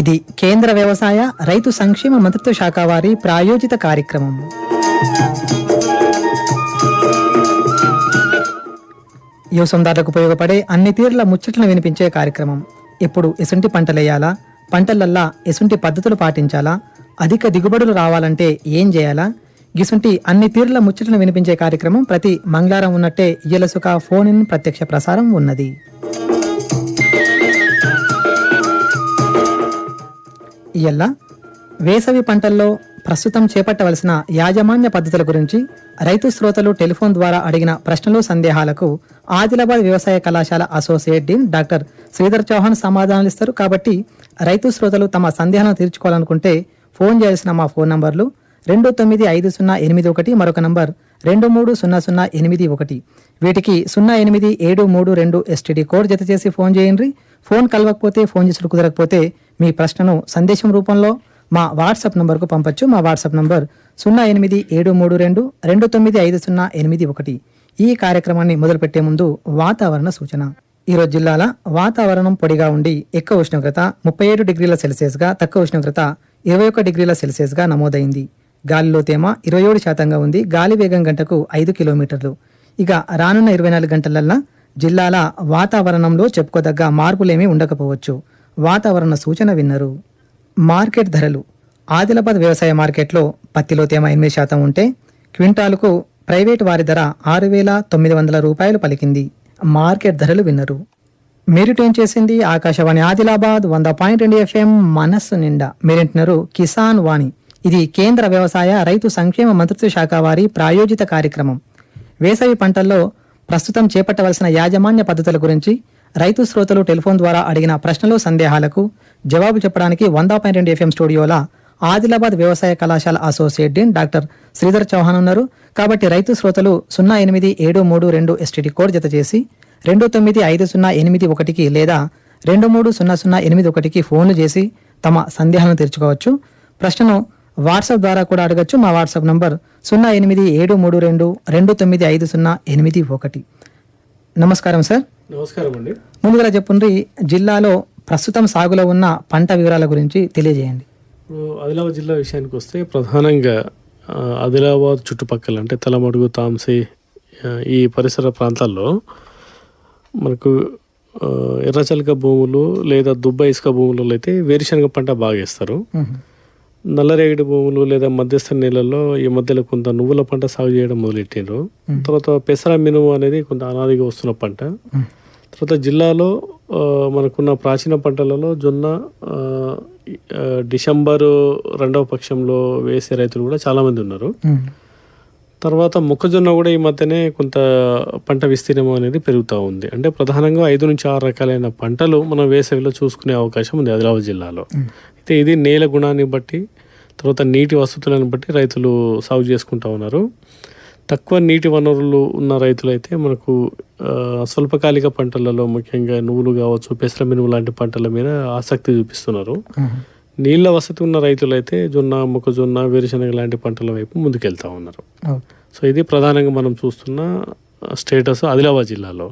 ఇది కేంద్ర వ్యవసాయ రైతు సంక్షేమ మంత్రిత్వ శాఖ వారి ప్రాయోజిత కార్యక్రమం. యువసందారులకు ఉపయోగపడే అన్ని తీరుల ముచ్చట్లను వినిపించే కార్యక్రమం. ఇప్పుడు ఎసుంటి పంటలేయాలా? పంటలల్లా ఎసుంటి పద్ధతులు పాటించాలా? అధిక దిగుబడులు రావాలంటే ఏం చేయాలా? గిసుంటి అన్ని తీరుల ముచ్చట్లను వినిపించే కార్యక్రమం ప్రతి మంగళవారం ఉన్నట్టే ఇయలసుక ఫోన్ ఇన్ ప్రత్యక్ష ప్రసారం ఉన్నది. ఇయ్యల్ల? వేసవి పంటల్లో ప్రస్తుతం చేపట్టవలసిన యాజమాన్య పద్ధతుల గురించి రైతు శ్రోతలు టెలిఫోన్ ద్వారా అడిగిన ప్రశ్నలు సందేహాలకు ఆదిలాబాద్ వ్యవసాయ కళాశాల associate dean doctor Sridhar Chauhan సమాధానాలు ఇస్తారు. కాబట్టి రైతు శ్రోతలు తమ సందేహాలను తీర్చుకోవాలనుకుంటే ఫోన్ చేయాల్సిన మా ఫోన్ నంబర్లు రెండు తొమ్మిది ఐదు సున్నా ఎనిమిది ఒకటి మరొక నంబర్ రెండు మూడు సున్నా సున్నా ఎనిమిది ఒకటి. వీటికి సున్నా ఎనిమిది ఏడు మూడు రెండు ఎస్టీడీ కోడ్ జత చేసి ఫోన్ చేయండి. ఫోన్ కలవకపోతే ఫోన్ చేసుడు కుదరకపోతే మీ ప్రశ్నను సందేశం రూపంలో మా వాట్సాప్ నంబర్కు పంపచ్చు. మా వాట్సాప్ నంబర్ సున్నా ఎనిమిది ఏడు మూడు రెండు రెండు తొమ్మిది ఐదు సున్నా ఎనిమిది ఒకటి. ఈ కార్యక్రమాన్ని మొదలుపెట్టే ముందు వాతావరణ సూచన. ఈరోజు జిల్లాల వాతావరణం పొడిగా ఉండి ఎక్కువ ఉష్ణోగ్రత ముప్పై ఏడు డిగ్రీల సెల్సియస్గా తక్కువ ఉష్ణోగ్రత ఇరవై ఒక్క డిగ్రీల సెల్సియస్గా నమోదైంది. గాలిలో తేమ ఇరవై ఏడు శాతంగా ఉంది. గాలి వేగం గంటకు ఐదు కిలోమీటర్లు. ఇక రానున్న ఇరవై నాలుగు గంటలల్లా జిల్లాల వాతావరణంలో చెప్పుకోదగ్గ మార్పులేమీ ఉండకపోవచ్చు. వాతావరణ సూచన విన్నరు. మార్కెట్ ధరలు. ఆదిలాబాద్ వ్యవసాయ మార్కెట్లో పత్తిలో తేమ ఎనిమిది శాతం ఉంటే క్వింటాలుకు ప్రైవేట్ వారి ధర ఆరు వేల తొమ్మిది వందల రూపాయలు పలికింది. మార్కెట్ ధరలు విన్నరు. ఏం చేసింది? ఆకాశవాణి ఆదిలాబాద్ వంద పాయింట్ రెండు ఎఫ్ఎం మనస్సు నిండా మీరింటున్నారు కిసాన్ వాణి. ఇది కేంద్ర వ్యవసాయ రైతు సంక్షేమ మంత్రిత్వ శాఖ వారి ప్రాయోజిత కార్యక్రమం. వేసవి పంటల్లో ప్రస్తుతం చేపట్టవలసిన యాజమాన్య పద్ధతుల గురించి రైతు శ్రోతలు టెలిఫోన్ ద్వారా అడిగిన ప్రశ్నలు సందేహాలకు జవాబు చెప్పడానికి వంద పాయింట్ రెండు ఎఫ్ఎం స్టూడియోల ఆదిలాబాద్ వ్యవసాయ కళాశాల associate dean doctor Sridhar Chauhan ఉన్నారు. కాబట్టి రైతు శ్రోతలు సున్నా ఎనిమిది ఏడు మూడు రెండు ఎస్టీడీ కోడ్ జత చేసి రెండు తొమ్మిది ఐదు సున్నా ఎనిమిది ఒకటికి లేదా రెండు మూడు సున్నా సున్నా ఎనిమిది ఒకటికి ఫోన్లు చేసి తమ సందేహాలను తీర్చుకోవచ్చు. ప్రశ్నను వాట్సాప్ ద్వారా కూడా అడగచ్చు. మా వాట్సాప్ నంబర్ సున్నా ఎనిమిది ఏడు మూడు రెండు రెండు తొమ్మిది ఐదు సున్నా ఎనిమిది ఒకటి. నమస్కారం సార్. నమస్కారం అండి ముందుగా చెప్పుండ్రి జిల్లాలో ప్రస్తుతం సాగులో ఉన్న పంట వివరాల గురించి తెలియజేయండి. ఇప్పుడు ఆదిలాబాద్ జిల్లా విషయానికి వస్తే ప్రధానంగా ఆదిలాబాద్ చుట్టుపక్కల అంటే తలమడుగు తాంసి ఈ పరిసర ప్రాంతాల్లో మనకు ఎర్రచలక భూములు లేదా దుబ్బ ఇసుక భూములలో అయితే వేరుశనగ పంట బాగా వేస్తారు. నల్లరేగడి భూములు లేదా మధ్యస్థ నీళ్ళల్లో ఈ మధ్యలో కొంత నువ్వుల పంట సాగు చేయడం మొదలెట్టిండ్రు. తర్వాత పెసర మినుము అనేది కొంత అనాదిగా వస్తున్న పంట. తర్వాత జిల్లాలో మనకున్న ప్రాచీన పంటలలో జొన్న డిసెంబరు రెండవ పక్షంలో వేసే రైతులు కూడా చాలా మంది ఉన్నారు తర్వాత మొక్కజొన్న కూడా ఈ మధ్యనే కొంత పంట విస్తీర్ణం అనేది పెరుగుతూ ఉంది. అంటే ప్రధానంగా ఐదు నుంచి ఆరు రకాలైన పంటలు మనం వేసవిలో చూసుకునే అవకాశం ఉంది ఆదిలాబాద్ జిల్లాలో. అయితే ఇది నేల గుణాన్ని బట్టి తర్వాత నీటి వసతులను బట్టి రైతులు సాగు చేసుకుంటా ఉన్నారు. తక్కువ నీటి వనరులు ఉన్న రైతులైతే మనకు స్వల్పకాలిక పంటలలో ముఖ్యంగా నువ్వులు కావచ్చు పెసర మినుము లాంటి పంటల మీద ఆసక్తి చూపిస్తున్నారు. నీళ్ళ వసతి ఉన్న రైతులైతే జొన్న మొక్కజొన్న వేరుశనగ లాంటి పంటల వైపు ముందుకెళ్తా ఉన్నారు. సో ఇది ప్రధానంగా మనం చూస్తున్న స్టేటస్ ఆదిలాబాద్ జిల్లాలో.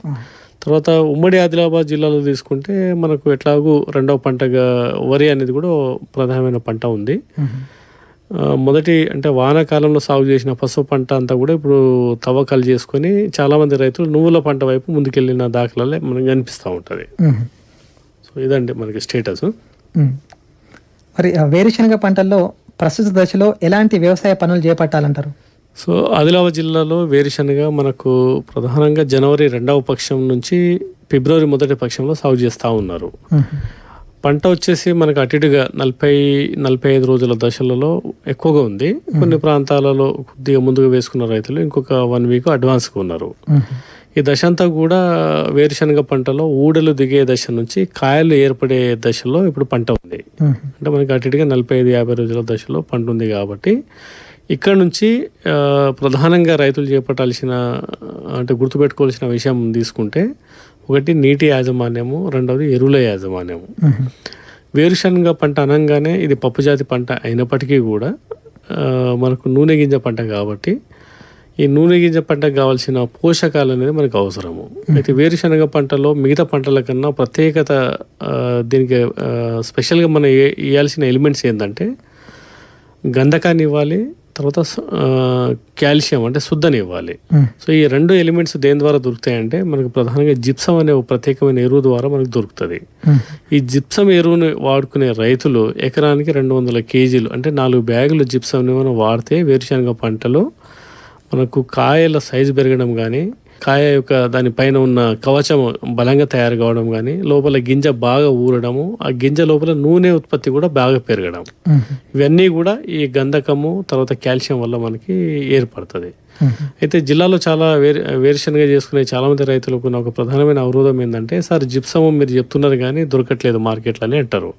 తర్వాత ఉమ్మడి ఆదిలాబాద్ జిల్లాలో తీసుకుంటే మనకు ఎట్లాగూ రెండవ పంటగా వరి అనేది కూడా ప్రధానమైన పంట ఉంది. మొదటి అంటే వానాకాలంలో సాగు చేసిన పసుపు పంట అంతా కూడా ఇప్పుడు తవ్వకాలు చేసుకొని చాలా మంది రైతులు నువ్వుల పంట వైపు ముందుకెళ్ళిన దాఖలాలే మనకు కనిపిస్తూ ఉంటుంది. సో ఇదండి మనకి స్టేటస్. మరి వేరుశనగ పంటల్లో ప్రస్తుత దశలో ఎలాంటి వ్యవసాయ పనులు చేపట్టాలంటారు? సో ఆదిలాబాద్ జిల్లాలో వేరుశనగ మనకు ప్రధానంగా జనవరి రెండవ పక్షం నుంచి ఫిబ్రవరి మొదటి పక్షంలో సాగు చేస్తూ ఉన్నారు. పంట వచ్చేసి మనకు అటు ఇటుగా నలభై నలభై ఐదు రోజుల దశలలో ఎక్కువగా ఉంది. కొన్ని ప్రాంతాలలో కొద్దిగా ముందుగా వేసుకున్న రైతులు ఇంకొక వన్ వీక్ అడ్వాన్స్గా ఉన్నారు. ఈ దశ అంతా కూడా వేరుశనగ పంటలో ఊడలు దిగే దశ నుంచి కాయలు ఏర్పడే దశలో ఇప్పుడు పంట ఉంది. అంటే మనకి అటు ఇటుగా నలభై ఐదు యాభై రోజుల దశలో పంట ఉంది కాబట్టి ఇక్కడ నుంచి ప్రధానంగా రైతులు చేపట్టాల్సిన అంటే గుర్తుపెట్టుకోవాల్సిన విషయం తీసుకుంటే ఒకటి నీటి యాజమాన్యము రెండవది ఎరువుల యాజమాన్యము. వేరుశనగ పంట అనగానే ఇది పప్పు జాతి పంట అయినప్పటికీ కూడా మనకు నూనె గింజ పంట కాబట్టి ఈ నూనె గింజ పంటకు కావాల్సిన పోషకాలు అనేది మనకు అవసరము. అయితే వేరుశనగ పంటలో మిగతా పంటల కన్నా ప్రత్యేకత దీనికి స్పెషల్గా మనం ఇవ్వాల్సిన ఎలిమెంట్స్ ఏంటంటే గంధకాన్ని ఇవ్వాలి తర్వాత కాల్షియం అంటే శుద్ధని ఇవ్వాలి. సో ఈ రెండు ఎలిమెంట్స్ దేని ద్వారా దొరుకుతాయంటే మనకు ప్రధానంగా జిప్సం అనే ఒక ప్రత్యేకమైన ఎరువు ద్వారా మనకు దొరుకుతుంది. ఈ జిప్సం ఎరువుని వాడుకునే రైతులు ఎకరానికి రెండు వందల కేజీలు అంటే నాలుగు బ్యాగులు జిప్సంని మనం వాడితే వేరుశనగ పంటలో మనకు కాయల సైజు పెరగడం కానీ కాయ యొక్క దానిపైన ఉన్న కవచం బలంగా తయారు కావడం కానీ లోపల గింజ బాగా ఊరడము ఆ గింజ లోపల నూనె ఉత్పత్తి కూడా బాగా పెరగడం. ఇవన్నీ కూడా ఈ గంధకము తర్వాత కాల్షియం వల్ల మనకి ఏర్పడుతుంది. అయితే జిల్లాలో చాలా వేరు వేరుశనగ చేసుకునే చాలా మంది రైతులకు ఒక ప్రధానమైన అవరోధం ఏంటంటే సార్ జిప్సము మీరు చెప్తున్నారు కానీ దొరకట్లేదు మార్కెట్లో అని అంటారు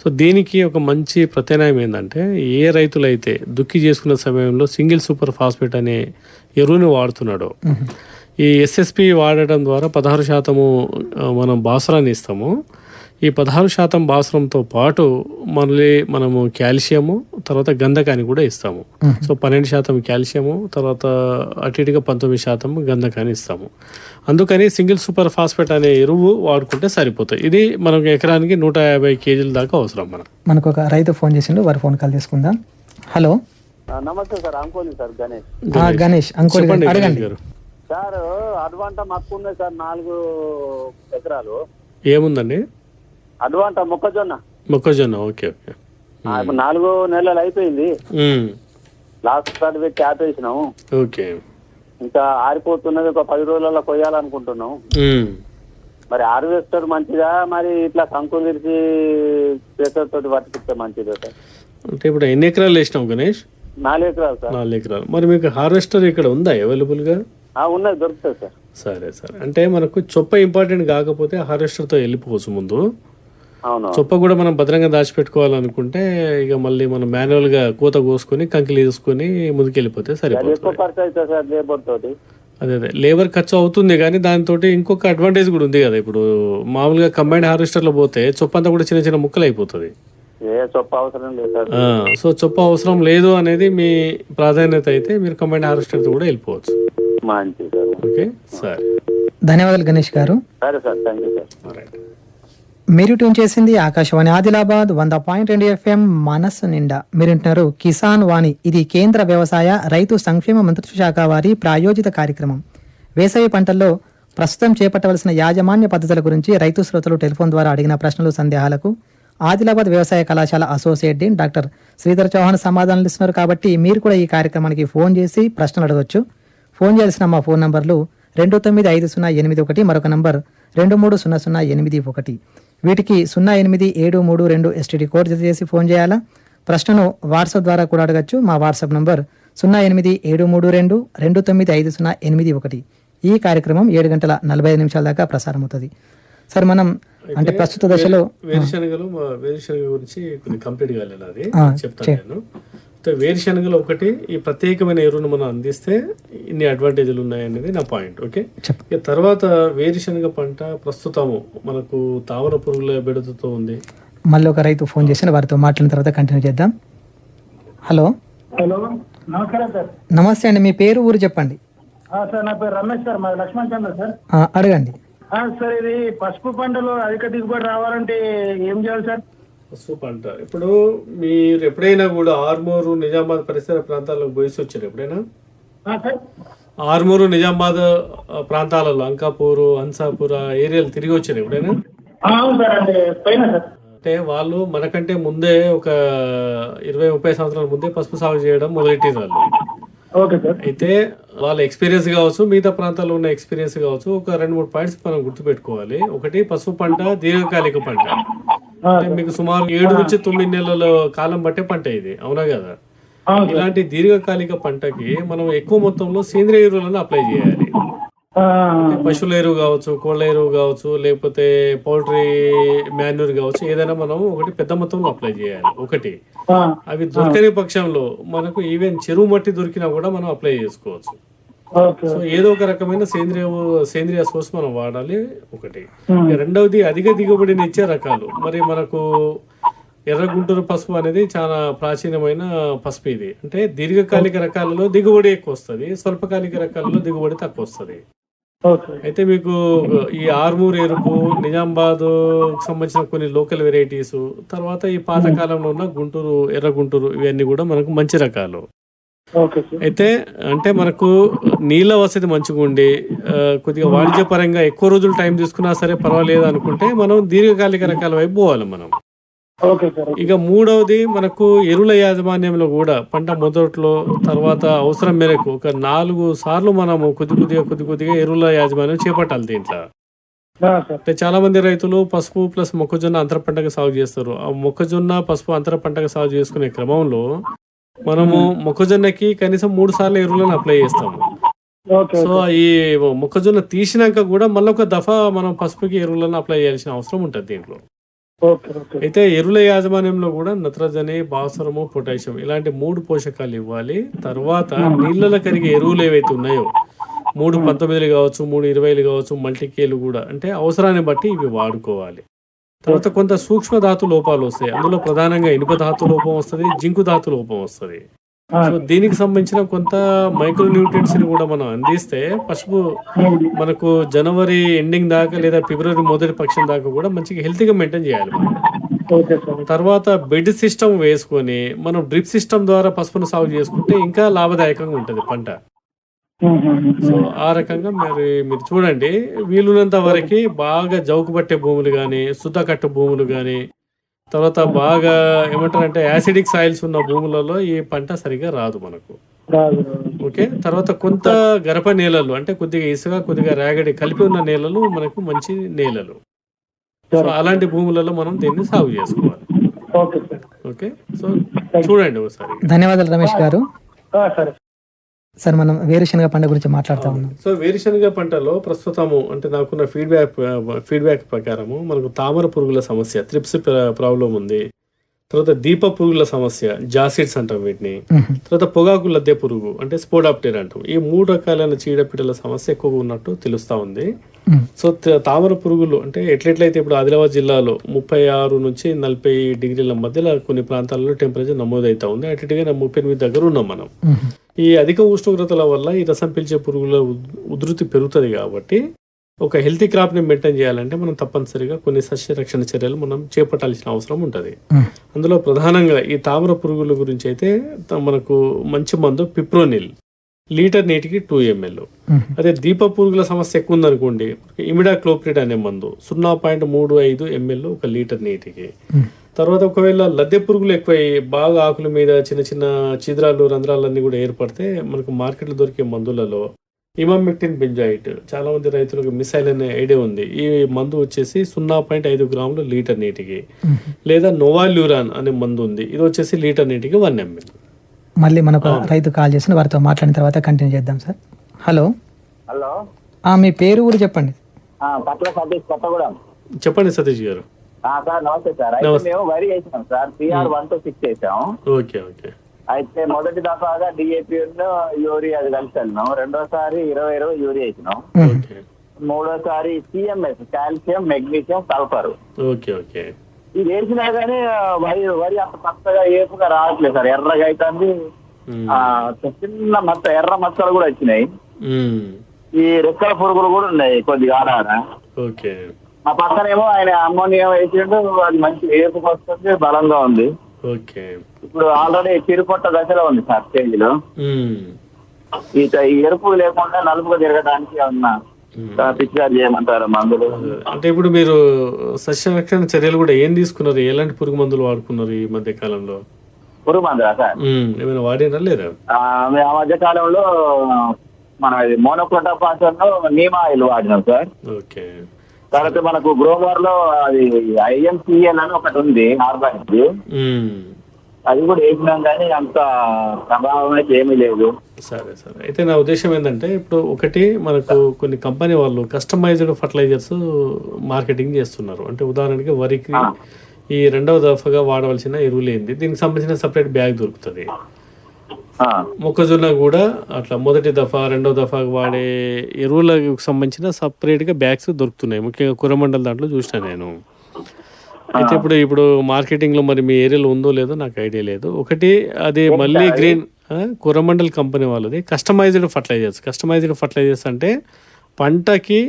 సో దీనికి ఒక మంచి ప్రత్యామ్నాయం ఏంటంటే ఏ రైతులైతే దుక్కి చేసుకున్న సమయంలో సింగిల్ సూపర్ ఫాస్ఫేట్ అనే ఎరువుని వాడుతున్నాడో. ఈ ఎస్ఎస్పి వాడటం ద్వారా పదహారు శాతము మనం బాసరాన్ని ఇస్తాము. ఈ పదహారు శాతం బాసరంతో పాటు మళ్ళీ మనము కాల్షియము తర్వాత గంధకాన్ని కూడా ఇస్తాము. సో పన్నెండు శాతం కాల్షియము తర్వాత అటు ఇటుగా పంతొమ్మిది శాతం గంధకాన్ని ఇస్తాము. అందుకని సింగిల్ సూపర్ ఫాస్ఫేట్ అనే ఎరువు వాడుకుంటే సరిపోతాయి. ఇది మనకు ఎకరానికి నూట యాభై కేజీల దాకా అవసరం మనకు. మనకు ఒక రైతు ఫోన్ చేసిండు వారి ఫోన్ కాల్ తీసుకుందాం హలో. నమస్తే సార్ అంకోని సార్ గణేష్. ఆ, గణేష్ అంకోలి అడగండి. గారు. సార్ అడ్వాంట మక్కు ఉన్నాయి సార్ నాలుగు ఎకరాలు. ఏముందండి? అడ్వాంట మొక్కజొన్న. మొక్కజొన్న ఓకే ఓకే. ఇప్పుడు నాలుగు నెలలు అయిపోయింది. లాస్ట్ కార్డ్ పెట్టి క్యాప్ వేసినాము ఓకే. ఇంకా ఆరిపోతున్నది ఒక పది రోజులలో కొయ్యాలనుకుంటున్నాం. మరి హార్వెస్టర్ మంచిదా? మరి ఇట్లా కంకులు విరిచి చేతుల తోటి పట్టుకుంటే మంచిదా సార్? అంటే ఇప్పుడు ఎన్ని ఎకరాలు వేసినావు గణేష్? నాలుగు ఎకరాలు సార్. నాలుగు ఎకరాలు. మరి మీకు హార్వెస్టర్ ఇక్కడ ఉందా అవైలబుల్గా? ఆ, ఉన్నది దొరుకుతుంది సార్. సరే సరే. అంటే మనకు చొప్ప ఇంపార్టెంట్ కాకపోతే హార్వెస్టర్తో వెళ్ళిపోవచ్చు ముందు. చొప్ప కూడా మనం భద్రంగా దాచిపెట్టుకోవాలనుకుంటే ఇక మళ్ళీ మనం మాన్యువల్గా కూత కోసుకొని కంకిలు తీసుకొని ముందుకెళ్ళిపోతే సరిపోతుంది. అదే అదే లేబర్ ఖర్చు అవుతుంది కానీ దానితో ఇంకొక అడ్వాంటేజ్ కూడా ఉంది కదా ఇప్పుడు. మామూలుగా కంబైన్డ్ హార్వెస్టర్లో పోతే చొప్ప అంతా కూడా చిన్న చిన్న ముక్కలు అయిపోతుంది. సో చొప్ప అవసరం లేదు అనేది మీ ప్రాధాన్యత అయితే మీరు కంబైన్డ్ హార్వెస్టర్తో కూడా వెళ్ళిపోవచ్చు. మంచిది సార్ ఓకే సరే. ధన్యవాదాలు గణేష్ గారు. సరే sir. Thank you sir. Right మీరు ట్యూన్ చేసింది ఆకాశవాణి ఆదిలాబాద్ వంద పాయింట్ రెండు ఎఫ్ఎం మనస్సు నిండా. మీరింటున్నారు కిసాన్ వాణి. ఇది కేంద్ర వ్యవసాయ రైతు సంక్షేమ మంత్రిత్వ శాఖ వారి ప్రాయోజిత కార్యక్రమం. వేసవి పంటల్లో ప్రస్తుతం చేపట్టవలసిన యాజమాన్య పద్ధతుల గురించి రైతు శ్రోతలు టెలిఫోన్ ద్వారా అడిగిన ప్రశ్నలు సందేహాలకు ఆదిలాబాద్ వ్యవసాయ కళాశాల associate dean doctor Sridhar Chauhan సమాధానాలు ఇస్తున్నారు కాబట్టి మీరు కూడా ఈ కార్యక్రమానికి ఫోన్ చేసి ప్రశ్నలు అడగవచ్చు ఫోన్ చేయాల్సిన మా ఫోన్ నంబర్లు రెండు తొమ్మిది ఐదు సున్నా ఎనిమిది ఒకటి మరొక నంబర్ రెండు మూడు సున్నా సున్నా ఎనిమిది ఒకటి. వీటికి సున్నా ఎనిమిది ఏడు మూడు రెండు ఎస్టీడీ కోడ్ జత చేసి ఫోన్ చేయాలా? ప్రశ్నను వాట్సాప్ ద్వారా కూడా అడగచ్చు. మా వాట్సాప్ నంబర్ సున్నా ఎనిమిది ఏడు మూడు రెండు రెండు తొమ్మిది ఐదు సున్నా ఎనిమిది ఒకటి. ఈ కార్యక్రమం ఏడు గంటల నలభై ఐదు నిమిషాల దాకా ప్రసారం అవుతుంది సార్ మనం అంటే ప్రస్తుత దశలో వేరుశనగలు వేరుశనగ గురించి కంప్లీట్ కాలేదు అది. చెప్తాను నేను. వేరుశనగలు ఒకటి ఈ ప్రత్యేకమైన ఎరువును మనం అందిస్తే ఇన్ని అడ్వాంటేజ్లు ఉన్నాయనేది నా పాయింట్ ఓకే చెప్పు ఇక తర్వాత వేరుశనగ పంట ప్రస్తుతము మనకు తామర పురుగుల బెడదతో ఉంది. మళ్ళీ ఒక రైతు ఫోన్ చేసిన వారితో మాట్లాడిన తర్వాత కంటిన్యూ చేద్దాం. హలో? హలో నమస్కారం సార్. నమస్తే అండి మీ పేరు ఊరు చెప్పండి. ఆ, సార్ నా పేరు రమేష్ సార్ మాది లక్ష్మణ్ చంద్ర సార్. ఆ, అడగండి. ఆ, సార్ ఇది పసుపు పంటలో అధిక దిగుబడి రావాలంటే ఏం చేయాలి సార్? పసుపు పంట ఇప్పుడు మీరు ఎప్పుడైనా కూడా ఆర్మూరు నిజామాబాద్ పరిసర ప్రాంతాలకు పోయి వచ్చారు ఎప్పుడైనా? ఆర్మూరు నిజామాబాద్ ప్రాంతాలలో అంకాపూరు అన్సాపూర్ ఆ ఏరియాలు తిరిగి వచ్చారు ఎప్పుడైనా? అంటే వాళ్ళు మనకంటే ముందే ఒక ఇరవై ముప్పై సంవత్సరాల ముందే పసుపు సాగు చేయడం మొదలెట్టిన వాళ్ళు. అయితే వాళ్ళ ఎక్స్పీరియన్స్ కావచ్చు మిగతా ప్రాంతాల్లో ఉన్న ఎక్స్పీరియన్స్ కావచ్చు ఒక రెండు మూడు పాయింట్స్ మనం గుర్తుపెట్టుకోవాలి. ఒకటి పసుపు పంట దీర్ఘకాలిక పంట. మీకు సుమారు ఏడు నుంచి తొమ్మిది నెలల కాలం బట్టే పంట ఇది. అవునా కదా? ఇలాంటి దీర్ఘకాలిక పంటకి మనం ఎక్కువ మొత్తంలో సేంద్రియ ఎరువులను అప్లై చేయాలి. పశువుల ఎరువు కావచ్చు కోళ్ళ ఎరువు కావచ్చు లేకపోతే పౌల్ట్రీ మాన్యూర్ కావచ్చు ఏదైనా మనం ఒకటి పెద్ద మొత్తంలో అప్లై చేయాలి. ఒకటి. అవి దొరకని పక్షంలో మనకు ఈవెన్ చెరువు మట్టి దొరికినా కూడా మనం అప్లై చేసుకోవచ్చు. సో ఏదో ఒక రకమైన సేంద్రియ సేంద్రియ సోర్స్ మనం వాడాలి ఒకటి. రెండవది అధిక దిగుబడిని ఇచ్చే రకాలు. మరి మనకు ఎర్ర గుంటూరు పసుపు అనేది చాలా ప్రాచీనమైన పసుపు ఇది. అంటే దీర్ఘకాలిక రకాలలో దిగుబడి ఎక్కువ వస్తుంది స్వల్పకాలిక రకాలలో దిగుబడి తక్కువ వస్తుంది. అయితే మీకు ఈ ఆర్మూర్ ఎరుపు నిజామాబాద్ సంబంధించిన కొన్ని లోకల్ వెరైటీస్ తర్వాత ఈ పాత కాలంలో ఉన్న గుంటూరు ఎర్ర గుంటూరు ఇవన్నీ కూడా మనకు మంచి రకాలు. అయితే అంటే మనకు నీళ్ళ వసతి మంచిగా ఉండి కొద్దిగా వాణిజ్యపరంగా ఎక్కువ రోజులు టైం తీసుకున్నా సరే పర్వాలేదు అనుకుంటే మనం దీర్ఘకాలిక రకాల వైపు పోవాలి మనం. ఇక మూడవది మనకు ఎరువుల యాజమాన్యంలో కూడా పంట మొదట్లో తర్వాత అవసరం మేరకు ఒక నాలుగు సార్లు మనము కొద్ది కొద్దిగా కొద్ది కొద్దిగా ఎరువుల యాజమాన్యం చేపట్టాలి దీంట్లో. అంటే చాలా మంది రైతులు పసుపు ప్లస్ మొక్కజొన్న అంతర పంటగా సాగు చేస్తారు. ఆ మొక్కజొన్న పసుపు అంతర పంటగా సాగు చేసుకునే క్రమంలో మనము మొక్కజొన్నకి కనీసం మూడు సార్లు ఎరువులను అప్లై చేస్తాము. సో ఈ మొక్కజొన్న తీసినాక కూడా మళ్ళీ ఒక దఫా మనం పసుపుకి ఎరువులను అప్లై చేయాల్సిన అవసరం ఉంటుంది దీంట్లో. అయితే ఎరువుల యాజమాన్యంలో కూడా నత్రజని భాస్వరము పొటాషియం ఇలాంటి మూడు పోషకాలు ఇవ్వాలి. తర్వాత నీళ్ళలో కరిగే ఎరువులు ఏవైతే ఉన్నాయో మూడు పంతొమ్మిదిలు కావచ్చు మూడు ఇరవైలు కావచ్చు మల్టీకేలు కూడా అంటే అవసరాన్ని బట్టి ఇవి వాడుకోవాలి. తర్వాత కొంత సూక్ష్మ ధాతు లోపాలు వస్తాయి. అందులో ప్రధానంగా ఇనుప ధాతు లోపం వస్తుంది జింకు ధాతు లోపం వస్తుంది. సో దీనికి సంబంధించిన కొంత మైక్రో న్యూట్రియంట్స్ని కూడా మనం అందిస్తే పసుపు మనకు జనవరి ఎండింగ్ దాకా లేదా ఫిబ్రవరి మొదటి పక్షం దాకా కూడా మంచిగా హెల్తీగా మెయింటైన్ చేయాలి తర్వాత బెడ్ సిస్టమ్ వేసుకొని మనం డ్రిప్ సిస్టమ్ ద్వారా పసుపును సాగు చేసుకుంటే ఇంకా లాభదాయకంగా ఉంటుంది పంట. సో ఆ రకంగా మరి మీరు చూడండి వీలున్నంత వరకు బాగా జౌకు పట్టే భూములు కానీ శుద్ధ కట్ట భూములు కానీ తర్వాత బాగా ఏమంటారంటే యాసిడిక్ సాయిల్స్ ఉన్న భూములలో ఈ పంట సరిగా రాదు మనకు. ఓకే? తర్వాత కొంత గరప నేలలు అంటే కొద్దిగా ఇసుక కొద్దిగా రాగడి కలిపి ఉన్న నేలలు మనకు మంచి నేలలు. సో అలాంటి భూములలో మనం దీన్ని సాగు చేసుకోవాలి. Okay sir. ఓకే? సో చూడండి ఒకసారి. ధన్యవాదాలు రమేష్ గారు. ఆ, సరే. సార్ మనం వేరుశనగ పంట గురించి మాట్లాడుతూ ఉన్నాం. సో వేరుశనగ పంటలో ప్రస్తుతము అంటే నాకున్న ఫీడ్బ్యాక్ ఫీడ్బ్యాక్ ప్రకారము మనకు తామర పురుగుల సమస్య త్రిప్స్ ప్రాబ్లం ఉంది. తర్వాత దీప పురుగుల సమస్య జాసిడ్స్ అంటాం వీటిని. తర్వాత పొగాకు లద్దె పురుగు అంటే స్పోడాప్టెర్ అంటాం. ఈ మూడు రకాలైన చీడపీడల సమస్య ఎక్కువగా ఉన్నట్టు తెలుస్తా ఉంది. సో తామర పురుగులు అంటే ఎట్లెట్లయితే ఇప్పుడు ఆదిలాబాద్ జిల్లాలో ముప్పై ఆరు నుంచి నలభై డిగ్రీల మధ్యలో కొన్ని ప్రాంతాల్లో టెంపరేచర్ నమోదవుతా ఉంది. అటుగా ముప్పై ఎనిమిది దగ్గర ఉన్నాం మనం. ఈ అధిక ఉష్ణోగ్రతల వల్ల ఈ రసం పీల్చే పురుగుల ఉధృతి పెరుగుతుంది కాబట్టి ఒక హెల్తీ క్రాప్ని మెయింటైన్ చేయాలంటే మనం తప్పనిసరిగా కొన్ని సస్య రక్షణ చర్యలు మనం చేపట్టాల్సిన అవసరం ఉంటుంది. అందులో ప్రధానంగా ఈ తామర పురుగుల గురించి అయితే మనకు మంచి మందు పిప్రోనిల్ లీటర్ నీటికి టూ ఎంఎల్. అదే దీప పురుగుల సమస్య ఎక్కువ ఉందనుకోండి ఇమిడాక్లోప్రిడ్ అనే మందు సున్నా పాయింట్ మూడు ఐదు ఎంఎల్ ఒక లీటర్ నీటికి. తర్వాత ఒకవేళ లద్దె పురుగులు ఎక్కువ బాగా ఆకుల మీద చిన్న చిన్న చిద్రాలు రంధ్రాలన్నీ కూడా ఏర్పడితే మనకు మార్కెట్లో దొరికే మందులలో ఇమామెక్టిన్ బెంజాయిట్. చాలా మంది రైతులకు మిసైల్ అనే ఐడియా ఉంది. ఈ మందు వచ్చేసి సున్నా పాయింట్ ఐదు గ్రాములు లీటర్ నీటికి. లేదా నోవాల్యూరాన్ అనే మందు ఉంది. ఇది వచ్చేసి లీటర్ నీటికి వన్ ఎంఎల్ మళ్ళీ మనకు రైతు కాల్ చేసిన వారితో మాట్లాడిన తర్వాత కంటిన్యూ చేద్దాం సార్. హలో. హలో. ఆ, మీ పేరు కూడా చెప్పండి. చెప్పండి సతీష్ గారు. సార్ నమస్తే సార్. అయితే. మేము వరి వేసినాం sir. PR one two six వేసాం. Okay okay. అయితే మొదటి దఫాగా డిఏపి యూరియా అది కలిసి వెళ్ళినాం. రెండోసారి ఇరవై ఇరవై యూరియా వేసినాం. మూడోసారి CMS calcium magnesium sulphur. Okay okay. ఇది వేసినా కానీ వరి వరి అంత పచ్చగా ఏపుగా రావట్లేదు సార్. ఎర్రగా. ఆ, చిన్న మచ్చ ఎర్ర మచ్చలు కూడా వచ్చినాయి. ఈ రెక్కల పురుగులు కూడా ఉన్నాయి కొద్దిగా ఆడాడ ఓకే. మా పక్కనేమో ఆయన అమ్మోనియా వేసిండు అది మంచి ఏపుకు వస్తుంది బలంగా ఉంది. ఓకే. ఇప్పుడు ఆల్రెడీ చిరుపొట్ట దశలో ఉంది సార్ స్టేజ్లో. ఈ ఎరుపు లేకుండా నలుపుగా తిరగడానికి ఏమన్నా మందులు? అంటే ఇప్పుడు మీరు సస్యరక్షణ చర్యలు కూడా ఏం తీసుకున్నారు? ఎలాంటి పురుగు మందులు వాడుకున్నారు ఈ మధ్య కాలంలో? పురుగు మందులా సార్? మ్మ్. ఏమైనా వాడినా లేదా? ఆ, ఆ మధ్య కాలంలో మన ఇది మోనోక్రోటోపాసన్ నీమా ఆయిల్ వాడినాం సార్. ఓకే. తర్వాత మనకు గ్రోమర్లో అది ఐఎంసిఎల్ అని ఒకటి ఉంది ఆర్గానిక్. అది కూడా వేసినాం కానీ అంత ప్రభావం అయితే ఏమీ లేదు. సరే సరే. అయితే నా ఉద్దేశం ఏంటంటే ఇప్పుడు ఒకటి మనకు కొన్ని కంపెనీ వాళ్ళు కస్టమైజ్డ్ ఫర్టిలైజర్స్ మార్కెటింగ్ చేస్తున్నారు. అంటే ఉదాహరణకి వరికి ఈ రెండవ దఫాగా వాడవలసిన ఎరువులు ఏంది? దీనికి సంబంధించిన సపరేట్ బ్యాగ్ దొరుకుతుంది. మొక్కజొన్న కూడా అట్లా మొదటి దఫా రెండవ దఫా వాడే ఎరువులకు సంబంధించిన సపరేట్గా బ్యాగ్స్ దొరుకుతున్నాయి. ముఖ్యంగా కురమండల దాంట్లో చూసిన నేను. అయితే ఇప్పుడు ఇప్పుడు మార్కెటింగ్లో మరి మీ ఏరియాలో ఉందో లేదో నాకు ఐడియా లేదు. ఒకటి అది మళ్ళీ గ్రీన్ కురమండల్ కంపెనీ వాళ్ళది. Customised fertilisers. కస్టమైజ్డ్ ఫర్టిలైజర్స్ అంటే పంటకి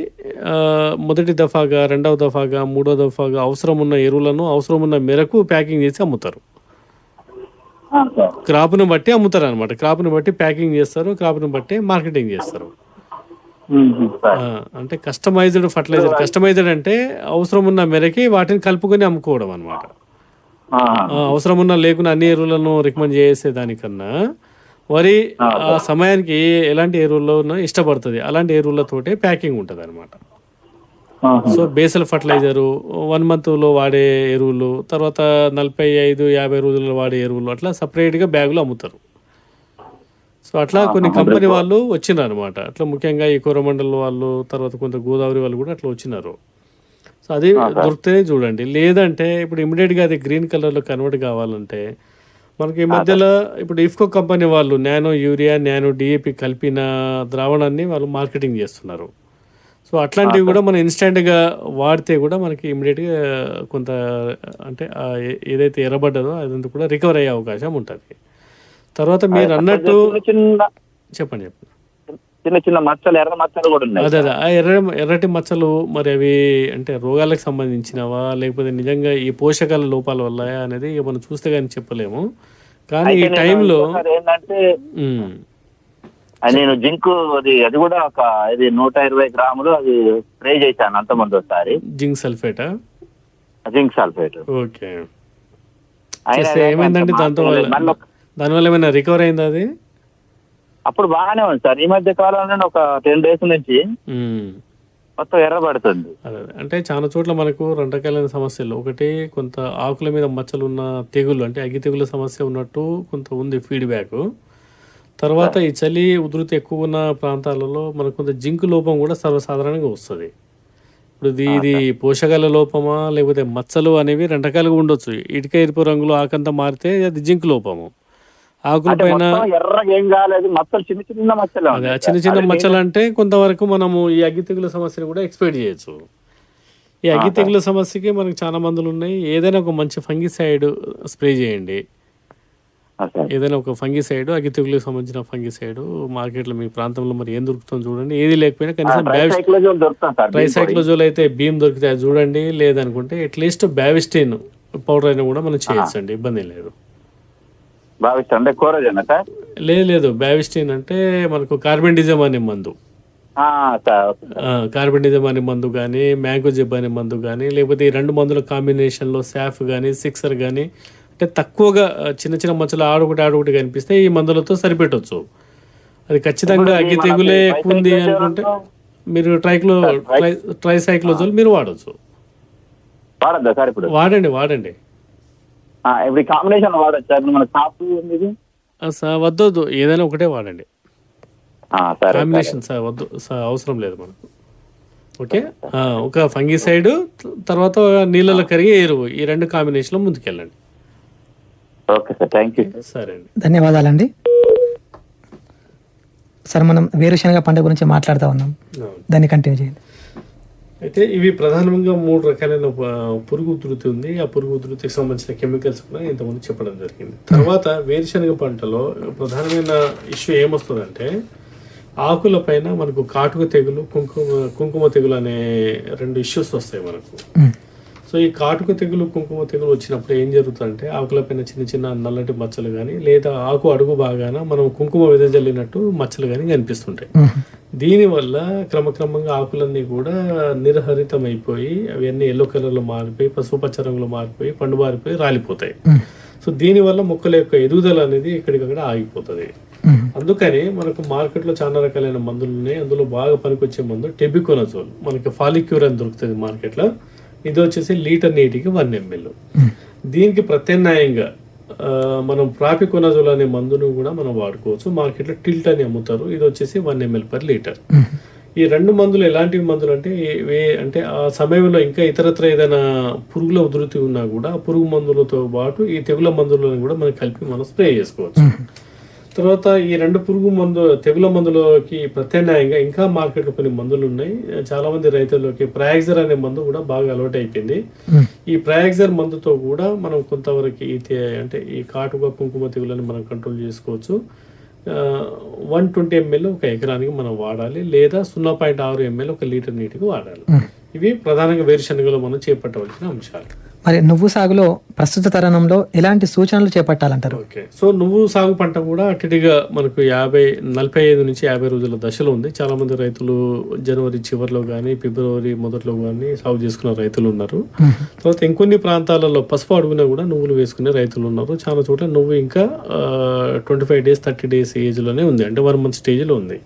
మొదటి దఫాగా రెండవ దఫాగా మూడో దఫాగా అవసరం ఉన్న ఎరువులను అవసరం ఉన్న మేరకు ప్యాకింగ్ చేసి అమ్ముతారు. క్రాప్ను బట్టి అమ్ముతారు అనమాట క్రాప్ను బట్టి ప్యాకింగ్ చేస్తారు క్రాప్ను బట్టి మార్కెటింగ్ చేస్తారు. అంటే కస్టమైజ్డ్ ఫర్టిలైజర్. కస్టమైజ్డ్ అంటే అవసరం ఉన్న మేరకి వాటిని కలుపుకొని అమ్ముకోవడం అనమాట అవసరం ఉన్న లేకున్నా అన్ని ఎరువులను రికమెండ్ చేసే దానికన్నా వరి ఆ. సమయానికి ఎలాంటి ఎరువులను ఇష్టపడుతుంది. అలాంటి ఎరువులతోటే ప్యాకింగ్ ఉంటుంది అనమాట సో బేసల్ ఫర్టిలైజరు వన్ మంత్లో వాడే ఎరువులు తర్వాత నలభై ఐదు యాభై రోజుల్లో వాడే ఎరువులు అట్లా సపరేట్గా బ్యాగులు అమ్ముతారు. సో అట్లా కొన్ని కంపెనీ వాళ్ళు వచ్చినారు అనమాట అట్లా ముఖ్యంగా ఈ కోరమండల్ వాళ్ళు తర్వాత కొంత గోదావరి వాళ్ళు కూడా అట్లా వచ్చినారు. సో అది దొరికితే చూడండి. లేదంటే ఇప్పుడు ఇమీడియట్గా అది గ్రీన్ కలర్లో కన్వర్ట్ కావాలంటే మనకి ఈ మధ్యలో ఇప్పుడు ఇఫ్కో కంపెనీ వాళ్ళు నానో యూరియా నానో డిఏపి కలిపిన ద్రావణాన్ని వాళ్ళు మార్కెటింగ్ చేస్తున్నారు. సో అట్లాంటివి కూడా మనం ఇన్స్టెంట్గా వాడితే కూడా మనకి ఇమీడియట్గా కొంత అంటే ఏదైతే ఎర్రబడ్డదో అదంతా కూడా రికవర్ అయ్యే అవకాశం ఉంటుంది. తర్వాత మీరు అన్నట్టు చెప్పండి చెప్పండి. చిన్న చిన్న మచ్చలు ఎర్ర మచ్చలు కూడా ఉన్నాయి. అదే ఆ ఎర్ర ఎర్రటి మచ్చలు మరి అవి అంటే రోగాలకు సంబంధించినవా లేకపోతే నిజంగా ఈ పోషకాల లోపాల వల్ల అనేది మనం చూస్తే కానీ చెప్పలేము. కానీ ఈ టైంలో ఏంటంటే నేను జింక్ అది అది కూడా ఒక ఇది నూట ఇరవై గ్రాములు అది స్ప్రే చేశాను అంతమంది ఒకసారి. జింక్ సల్ఫేటా జింక్ సల్ఫేట్. ఓకే. ఏమైందండి దాంతో వల్ల? దానివల్ల ఏమైనా రికవర్ అయిందా అది? అప్పుడు బాగానే ఉంది సార్. ఈ మధ్య కాలంలో ఒక టెన్ డేస్ నుంచి. మొత్తం ఎర్రబడుతుంది. అంటే చాలా చోట్ల మనకు రెండు రకాలైన సమస్యలు. ఒకటి కొంత ఆకుల మీద మచ్చలు ఉన్న తెగులు అంటే అగ్గి తెగుల సమస్య ఉన్నట్టు కొంత ఉంది ఫీడ్బ్యాక్. తర్వాత ఈ చలి ఉధృతి ఎక్కువ ఉన్న ప్రాంతాలలో మనకు కొంత జింక్ లోపం కూడా సర్వసాధారణంగా వస్తుంది. ఇప్పుడు ఇది ఇది పోషకాల లోపమా లేకపోతే మచ్చలు అనేవి రెండు రకాలుగా ఉండొచ్చు. ఇటుక ఎరుపు రంగులో ఆకంతా మారితే అది జింక్ లోపము. ఆకుల పైన చిన్న చిన్న మచ్చలు అంటే కొంతవరకు మనము ఈ అగ్గి తెగుల సమస్యను కూడా ఎక్స్పెక్ట్ చేయొచ్చు. ఈ అగ్గి తెగుల సమస్యకి మనకు చాలా మందులు ఉన్నాయి. ఏదైనా ఒక మంచి ఫంగిసైడ్ స్ప్రే చేయండి. ఏదైనా ఒక ఫంగిసైడ్ అగ్గి తెగులకు సంబంధించిన ఫంగిసైడ్ మార్కెట్లో మీ ప్రాంతంలో మరి ఏం దొరుకుతుందో చూడండి. ఏది లేకపోయినా కనీసం ట్రైసైక్లోజోల్ అయితే భీమ్ దొరికితే చూడండి లేదనుకుంటే అట్లీస్ట్ బ్యావిస్టిన్ పౌడర్ అయినా కూడా మనం చేయొచ్చు అండి ఇబ్బంది లేదు. లేదు లేదు బ్యావిస్టిన్ అంటే మనకు కార్బెండిజం అనే మందు. కార్బనిజం అనే మందు కానీ మ్యాంగో జిబ్ అనే మందు కానీ లేకపోతే ఈ రెండు మందుల కాంబినేషన్లో సాఫ్ కానీ సిక్సర్ కానీ అంటే తక్కువగా చిన్న చిన్న మచ్చలు ఆడొకటి ఆడొకటి కనిపిస్తే ఈ మందులతో సరిపెట్టొచ్చు. అది ఖచ్చితంగా అగ్గి తెగులే ఎక్కువ ఉంది అనుకుంటే మీరు ట్రైక్లో ట్రై ట్రైసైక్లోజోల్ మీరు వాడచ్చు. వాడద్దా సార్ ఇప్పుడు? వాడండి వాడండి. ఇప్పుడు కాంబినేషన్ వాడచ్చు సార్? మన కాపు వద్దొద్దు. ఏదైనా ఒకటే వాడండి. కాంబినేషన్ సార్ వద్దు. సార్ అవసరం లేదు మనకు. ఓకే? ఒక ఫంగిసైడ్ తర్వాత నీళ్ళలో కరిగే ఎరువు. ఈ రెండు కాంబినేషన్లో ముందుకెళ్ళండి. ఓకే సార్ థ్యాంక్ యూ సరే అండి ధన్యవాదాలండి. సార్ మనం వేరుశనగ పంట గురించి మాట్లాడుతూ ఉన్నాం. దాన్ని కంటిన్యూ చేయండి. అయితే ఇవి ప్రధానంగా మూడు రకాలైన పురుగు ఉధృతి ఉంది. ఆ పురుగు ఉధృతికి సంబంధించిన కెమికల్స్ కూడా ఇంతకుముందు చెప్పడం జరిగింది. తర్వాత వేరుశనగ పంటలో ప్రధానమైన ఇష్యూ ఏమొస్తుందంటే ఆకుల పైన మనకు కాటుక తెగులు కుంకుమ కుంకుమ తెగులు అనే రెండు ఇష్యూస్ వస్తాయి మనకు. సో ఈ కాటుక తెగులు కుంకుమ తెగులు వచ్చినప్పుడు ఏం జరుగుతుందంటే ఆకులపైన చిన్న చిన్న నల్లటి మచ్చలు కానీ లేదా ఆకు అడుగు బాగాన మనం కుంకుమ వెదజల్లినట్టు మచ్చలు కానీ కనిపిస్తుంటాయి. దీనివల్ల క్రమక్రమంగా ఆకులన్నీ కూడా నిర్హరితమైపోయి అవన్నీ ఎల్లో కలర్లో మారిపోయి పసుపు పచ్చ రంగులో మారిపోయి పండుబారిపోయి రాలిపోతాయి ఉమ్. సో దీనివల్ల మొక్కల యొక్క ఎదుగుదల అనేది ఎక్కడికక్కడ ఆగిపోతుంది. అందుకని మనకు మార్కెట్లో చాలా రకాలైన మందులు ఉన్నాయి అందులో బాగా పనికొచ్చే మందు టెబికోనజోల్ మనకి ఫాలిక్యూర్ అని దొరుకుతుంది మార్కెట్లో ఇది వచ్చేసి లీటర్ నీటికి వన్ ఎంఎల్. దీనికి ప్రత్యామ్నాయంగా మనం ప్రాపికొనజోల్ అనే మందును కూడా మనం వాడుకోవచ్చు. మార్కెట్లో టిల్ట్ అని అమ్ముతారు. ఇది వచ్చేసి వన్ ఎంఎల్ పర్ లీటర్. ఈ రెండు మందులు ఎలాంటి మందులు అంటే ఏ- అంటే ఆ సమయంలో ఇంకా ఇతరత్ర ఏదైనా పురుగుల ఉధృతి ఉన్నా కూడా పురుగు మందులతో పాటు ఈ తెగుల మందులను కూడా మనం కలిపి మనం స్ప్రే చేసుకోవచ్చు. తర్వాత ఈ రెండు పురుగు మందు తెగుల మందులకి ప్రత్యామ్నాయంగా ఇంకా మార్కెట్లో కొన్ని మందులు ఉన్నాయి. చాలా మంది రైతులకి ప్రయాక్సర్ అనే మందు కూడా బాగా అలవాటు అయిపోయింది ఈ ప్రయాక్సర్ మందుతో కూడా మనం కొంతవరకు ఈ అంటే ఈ కాటుక కుంకుమ తెగులని మనం కంట్రోల్ చేసుకోవచ్చు. వన్ ట్వంటీ ఎంఎల్ ఒక ఎకరానికి మనం వాడాలి. లేదా సున్నా పాయింట్ ఆరు ఎంఎల్ ఒక లీటర్ నీటికి వాడాలి. ఇవి ప్రధానంగా వేరుశనగలో మనం చేపట్టవలసిన అంశాలు. మరి నువ్వు సాగులో ప్రస్తుత తరుణంలో ఎలాంటి సూచనలు చేపట్టాలంటారు? ఓకే. సో నువ్వు సాగు పంట కూడా అటుగా మనకు యాభై నలభై ఐదు నుంచి యాభై రోజుల దశలో ఉంది. చాలా మంది రైతులు జనవరి చివరిలో కానీ ఫిబ్రవరి మొదట్లో కానీ సాగు చేసుకున్న రైతులు ఉన్నారు. తర్వాత ఇంకొన్ని ప్రాంతాలలో పసుపు అడుగున కూడా నువ్వులు వేసుకునే రైతులు ఉన్నారు. చాలా చోట్ల నువ్వు ఇంకా twenty five days thirty days ఏజ్లోనే ఉంది. అంటే వన్ మంత్ స్టేజ్లో ఉంది.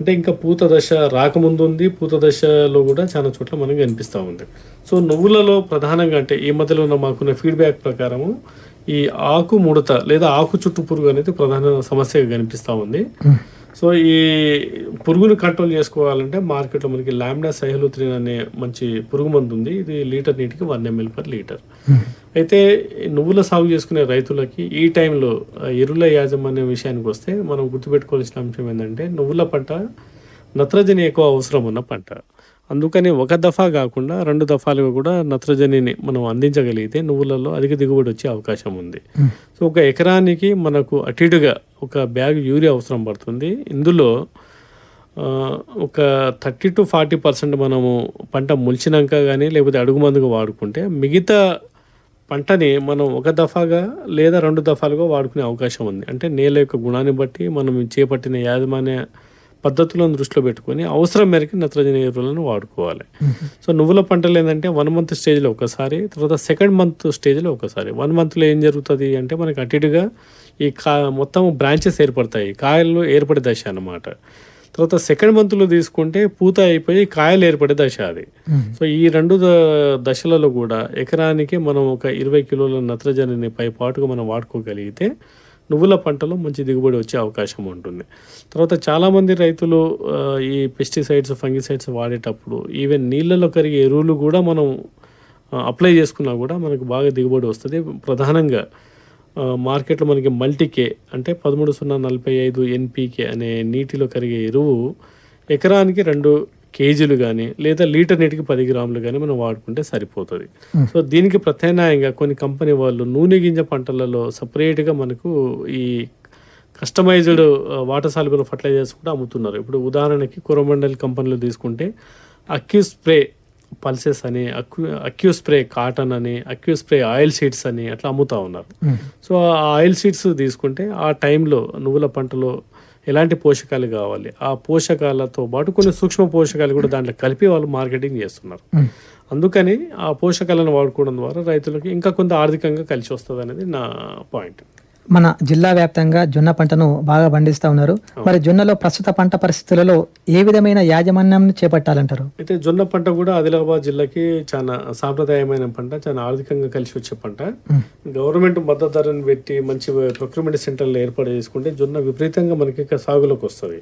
అంటే ఇంకా పూత దశ రాకముందు ఉంది. పూత దశలో కూడా చాలా చోట్ల మనకు కనిపిస్తూ ఉంది. సో నువ్వులలో ప్రధానంగా అంటే ఈ మధ్యలో ఉన్న మాకున్న ఫీడ్బ్యాక్ ప్రకారము ఈ ఆకు ముడత లేదా ఆకు చుట్టు పురుగు అనేది ప్రధాన సమస్యగా కనిపిస్తూ ఉంది. సో ఈ పురుగును కంట్రోల్ చేసుకోవాలంటే మార్కెట్లో మనకి లామ్డా సైహలుత్రిన్ అనే మంచి పురుగు మందు ఉంది. ఇది లీటర్ నీటికి వన్ ఎంఎల్ పర్ లీటర్ అయితే నువ్వుల సాగు చేసుకునే రైతులకి ఈ టైంలో ఎరువుల యాజమాన్యం విషయానికి వస్తే మనం గుర్తుపెట్టుకోవాల్సిన అంశం ఏంటంటే నువ్వుల పంట నత్రజని ఎక్కువ అవసరం ఉన్న పంట. అందుకని ఒక దఫా కాకుండా రెండు దఫాలుగా కూడా నత్రజనిని మనం అందించగలిగితే నువ్వులలో అధిక దిగుబడి వచ్చే అవకాశం ఉంది. సో ఒక ఎకరానికి మనకు అటు ఇటుగా ఒక బ్యాగ్ యూరియా అవసరం పడుతుంది. ఇందులో ఒక థర్టీ టు ఫార్టీ పర్సెంట్ మనము పంట మొలిచినాక కానీ లేకపోతే అడుగు మందుగా వాడుకుంటే మిగతా పంటని మనం ఒక దఫాగా లేదా రెండు దఫాలుగా వాడుకునే అవకాశం ఉంది. అంటే నేల యొక్క గుణాన్ని బట్టి మనం చేపట్టిన యాజమాన్య పద్ధతులను దృష్టిలో పెట్టుకొని అవసరం మేరకు నత్రజని ఎరువులను వాడుకోవాలి. సో నువ్వుల పంటలు ఏంటంటే వన్ మంత్ స్టేజ్లో ఒకసారి తర్వాత సెకండ్ మంత్ స్టేజ్లో ఒకసారి. వన్ మంత్లో ఏం జరుగుతుంది అంటే మనకి అటు ఇటుగా ఈ కా మొత్తం బ్రాంచెస్ ఏర్పడతాయి. కాయలు ఏర్పడే దశ అన్నమాట. తర్వాత సెకండ్ మంత్లో తీసుకుంటే పూత అయిపోయి కాయలు ఏర్పడే దశ అది. సో ఈ రెండు ద- దశలలో కూడా ఎకరానికి మనం ఒక ఇరవై కిలోల నత్రజనిని పై పాటుగా మనం వాడుకోగలిగితే నువ్వుల పంటలో మంచి దిగుబడి వచ్చే అవకాశం ఉంటుంది. తర్వాత చాలామంది రైతులు ఈ పెస్టిసైడ్స్ ఫంగిసైడ్స్ వాడేటప్పుడు ఈవెన్ నీళ్ళలో కరిగే ఎరువులు కూడా మనం అప్లై చేసుకున్నా కూడా మనకు బాగా దిగుబడి వస్తుంది. ప్రధానంగా మార్కెట్లో మనకి మల్టీకే అంటే పదమూడు సున్నా నలభై ఐదు ఎన్పీకే అనే నీటిలో కరిగే ఎరువు ఎకరానికి రెండు కేజీలు కానీ లేదా లీటర్ నీటికి పది గ్రాములు కానీ మనం వాడుకుంటే సరిపోతుంది. సో దీనికి ప్రత్యామ్నాయంగా కొన్ని కంపెనీ వాళ్ళు నూనె గింజ పంటలలో సపరేట్గా మనకు ఈ కస్టమైజ్డ్ వాటర్ సాల్యుబుల్ ఫర్టిలైజర్స్ కూడా అమ్ముతున్నారు. ఇప్పుడు ఉదాహరణకి కురమండల్ కంపెనీలో తీసుకుంటే అక్యూ స్ప్రే పల్సెస్ అని అక్యూ అక్యూ స్ప్రే కాటన్ అని అక్యూ స్ప్రే ఆయిల్ సీడ్స్ అని అట్లా అమ్ముతా ఉన్నారు. సో ఆ ఆయిల్ సీడ్స్ తీసుకుంటే ఆ టైంలో నువ్వుల పంటలో ఎలాంటి పోషకాలు కావాలి? ఆ పోషకాలతో పాటు కొన్ని సూక్ష్మ పోషకాలు కూడా దాంట్లో కలిపి వాళ్ళు మార్కెటింగ్ చేస్తున్నారు. అందుకని ఆ పోషకాలను వాడుకోవడం ద్వారా రైతులకు ఇంకా కొంత ఆర్థికంగా కలిసి వస్తుంది అనేది నా పాయింట్. మన జిల్లా వ్యాప్తంగా జొన్న పంటను బాగా పండిస్తా ఉన్నారు. మరి జొన్నలో ప్రస్తుత పంట పరిస్థితులలో ఏ విధమైన యాజమాన్యం చేపట్టాలంటారు? అయితే జొన్న పంట కూడా ఆదిలాబాద్ జిల్లాకి చాలా సాంప్రదాయమైన పంట చాలా ఆర్థికంగా కలిసి వచ్చే పంట. గవర్నమెంట్ మద్దతు ధరను పెట్టి మంచి ప్రొక్యూర్మెంట్ సెంటర్లు ఏర్పాటు చేసుకుంటే జొన్న విపరీతంగా మనకి సాగులోకి వస్తుంది.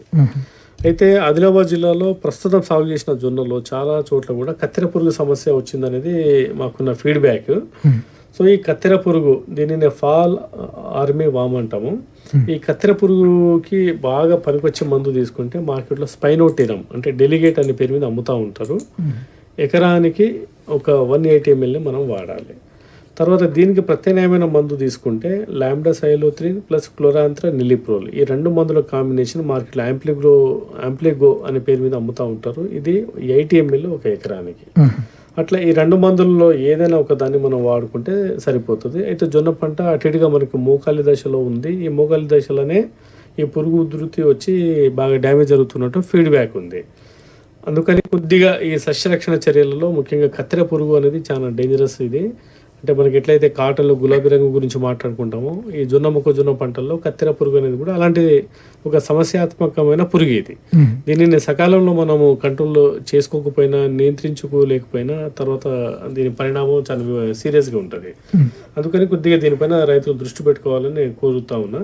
అయితే ఆదిలాబాద్ జిల్లాలో ప్రస్తుతం సాగు చేసిన జొన్నలో చాలా చోట్ల కూడా కత్తెర పురుగు సమస్య వచ్చిందనేది మాకున్న ఫీడ్బ్యాక్. సో ఈ కత్తెర పురుగు దీనిని ఫాల్ ఆర్మీ వామ్ అంటాము. ఈ కత్తెర పురుగుకి బాగా పనికొచ్చే మందు తీసుకుంటే మార్కెట్లో స్పైనోటిరం అంటే డెలిగేట్ అనే పేరు మీద అమ్ముతూ ఉంటారు. ఎకరానికి ఒక వన్ ఎయిటీ ఎంఎల్ని మనం వాడాలి. తర్వాత దీనికి ప్రత్యామ్నాయమైన మందు తీసుకుంటే lambda cyhalothrin plus chlorantraniliprole. ఈ రెండు మందుల కాంబినేషన్ మార్కెట్లో యాంప్లిగ్రో యాంప్లిగో అనే పేరు మీద అమ్ముతూ ఉంటారు. ఇది ఎయిటీ ఎంఎల్ ఒక ఎకరానికి. అట్లా ఈ రెండు మందుల్లో ఏదైనా ఒక దాన్ని మనం వాడుకుంటే సరిపోతుంది. అయితే జొన్న పంట అటుగా మనకి మోకాలి దశలో ఉంది. ఈ మోకాలి దశలోనే ఈ పురుగు ఉధృతి వచ్చి బాగా డ్యామేజ్ జరుగుతున్నట్టు ఫీడ్బ్యాక్ ఉంది. అందుకని కొద్దిగా ఈ సస్యరక్షణ చర్యలలో ముఖ్యంగా కత్తెర పురుగు అనేది చాలా డేంజరస్ ఇది. అంటే మనకి ఎట్లయితే కాటన్లో గులాబీ రంగు గురించి మాట్లాడుకుంటామో ఈ జొన్న మొక్కజొన్న పంటల్లో కత్తెర పురుగు అనేది కూడా అలాంటిది ఒక సమస్యాత్మకమైన పురుగు ఇది. దీనిని సకాలంలో మనము కంట్రోల్లో చేసుకోకపోయినా నియంత్రించుకోలేకపోయినా తర్వాత దీని పరిణామం చాలా సీరియస్గా ఉంటుంది. అందుకని కొద్దిగా దీనిపైన రైతులు దృష్టి పెట్టుకోవాలని నేను కోరుతా ఉన్నా.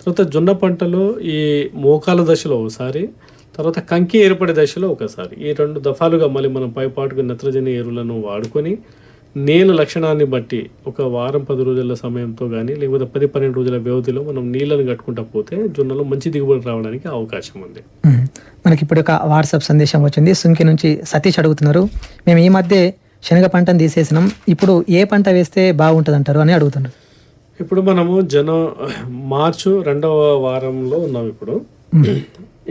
తర్వాత జొన్న పంటలో ఈ మోకాల దశలో ఒకసారి తర్వాత కంకి ఏర్పడే దశలో ఒకసారి ఈ రెండు దఫాలుగా మళ్ళీ మనం పైపాటుకు నత్రజని ఎరువులను వాడుకొని నేల లక్షణాన్ని బట్టి ఒక వారం పది రోజుల సమయంతో కానీ లేకపోతే పది పన్నెండు రోజుల వ్యవధిలో మనం నీళ్ళని కట్టుకుంటా పోతే జొన్నలో మంచి దిగుబడి రావడానికి అవకాశం ఉంది. మనకి ఇప్పుడు ఒక వాట్సాప్ సందేశం వచ్చింది. సుంకి నుంచి సతీష్ అడుగుతున్నారు. మేము ఈ మధ్య శనగ పంటను తీసేసినాం. ఇప్పుడు ఏ పంట వేస్తే బాగుంటుంది అంటారు అని అడుగుతున్నారు. ఇప్పుడు మనము జన మార్చు రెండవ వారంలో ఉన్నాం ఇప్పుడు.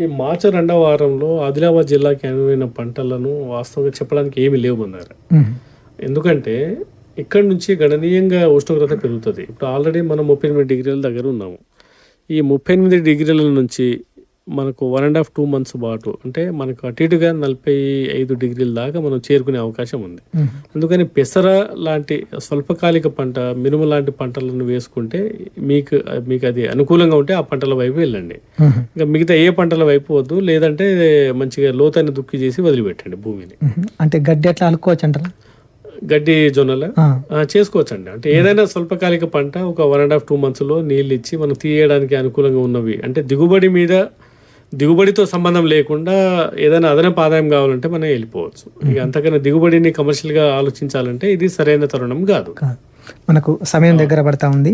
ఈ మార్చి రెండవ వారంలో ఆదిలాబాద్ జిల్లాకి అనువైన పంటలను వాస్తవంగా చెప్పడానికి ఏమీ లేవు అన్నారు. ఎందుకంటే ఇక్కడ నుంచి గణనీయంగా ఉష్ణోగ్రత పెరుగుతుంది ఇప్పుడు ఆల్రెడీ మనం ముప్పై ఎనిమిది డిగ్రీల దగ్గర ఉన్నాము ఈ ముప్పై ఎనిమిది డిగ్రీల నుంచి మనకు one and half two months పాటు అంటే మనకు అటు ఇటుగా నలభై ఐదు డిగ్రీల దాకా మనం చేరుకునే అవకాశం ఉంది. అందుకని పెసర లాంటి స్వల్పకాలిక పంట మినుము లాంటి పంటలను వేసుకుంటే మీకు మీకు అది అనుకూలంగా ఉంటే ఆ పంటల వైపు వెళ్ళండి. ఇంకా మిగతా ఏ పంటల వైపు వద్దు లేదంటే మంచిగా లోతైన దుక్కి చేసి వదిలిపెట్టండి భూమిని. అంటే గడ్డి ఎట్లా అలుకోవచ్చు అంటారా గడ్డి జొన్నల. చేసుకోవచ్చు అండి అంటే ఏదైనా స్వల్పకాలిక పంట ఒక వన్ అండ్ హాఫ్ టూ మంత్స్లో నీళ్ళు ఇచ్చి మనం తీయడానికి అనుకూలంగా ఉన్నవి. అంటే దిగుబడి మీద దిగుబడితో సంబంధం లేకుండా ఏదైనా అదనపు ఆదాయం కావాలంటే మనం వెళ్ళిపోవచ్చు. ఇక అంతకన్నా దిగుబడిని కమర్షియల్గా ఆలోచించాలంటే ఇది సరైన తరుణం కాదు. మనకు సమయం దగ్గర పడతా ఉంది.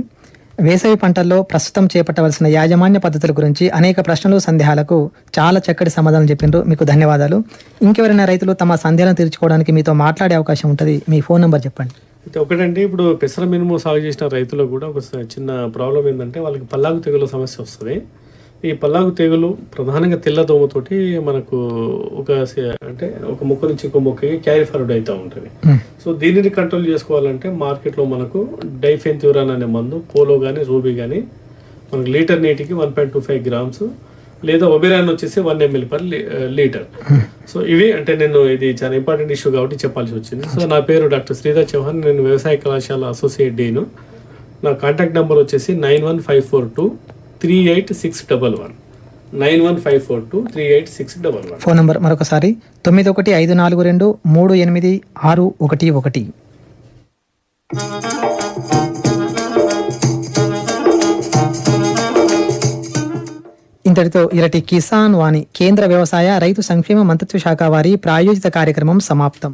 వేసవి పంటల్లో ప్రస్తుతం చేపట్టవలసిన యాజమాన్య పద్ధతుల గురించి అనేక ప్రశ్నలు సందేహాలకు చాలా చక్కటి సమాధానం చెప్పిండ్రు. మీకు ధన్యవాదాలు. ఇంకెవరైనా రైతులు తమ సందేహాలను తీర్చుకోవడానికి మీతో మాట్లాడే అవకాశం ఉంటుంది. మీ ఫోన్ నెంబర్ చెప్పండి. ఒకటంటే ఇప్పుడు పెసర మినుము సాగు చేసిన రైతులకు కూడా ఒక చిన్న ప్రాబ్లం ఏంటంటే వాళ్ళకి పల్లాకు తెగుల సమస్య వస్తుంది. ఈ పల్లాకు తెగులు ప్రధానంగా తెల్ల దోమతోటి మనకు ఒక అంటే ఒక మొక్క నుంచి ఇంకో మొక్కకి క్యారీ ఫార్వర్డ్ అవుతూ ఉంటుంది. సో దీనిని కంట్రోల్ చేసుకోవాలంటే మార్కెట్లో మనకు డైఫెన్థ్యూరాన్ అనే మందు పోలో కానీ రూబీ కానీ మనకు లీటర్ నీటికి one point two five grams లేదా ఒబిరాన్ వచ్చేసి one ML per litre. So ఇవి అంటే నేను ఇది చాలా ఇంపార్టెంట్ ఇష్యూ కాబట్టి చెప్పాల్సి వచ్చింది. సో నా పేరు డాక్టర్ శ్రీధర్ చౌహాన్. నేను వ్యవసాయ కళాశాల అసోసియేట్ డీను. నా కాంటాక్ట్ నెంబర్ వచ్చేసి nine one five four two three eight six double one. Nine one five four two three eight six double one. Phone number మరొకసారి తొమ్మిది ఒకటి ఐదు నాలుగు రెండు మూడు ఎనిమిది ఆరు ఒకటి ఒకటి. ఇంతటితో ఇరటి కిసాన్ వాణి కేంద్ర వ్యవసాయ రైతు సంక్షేమ మంత్రిత్వ శాఖ వారి ప్రాయోజిత కార్యక్రమం సమాప్తం.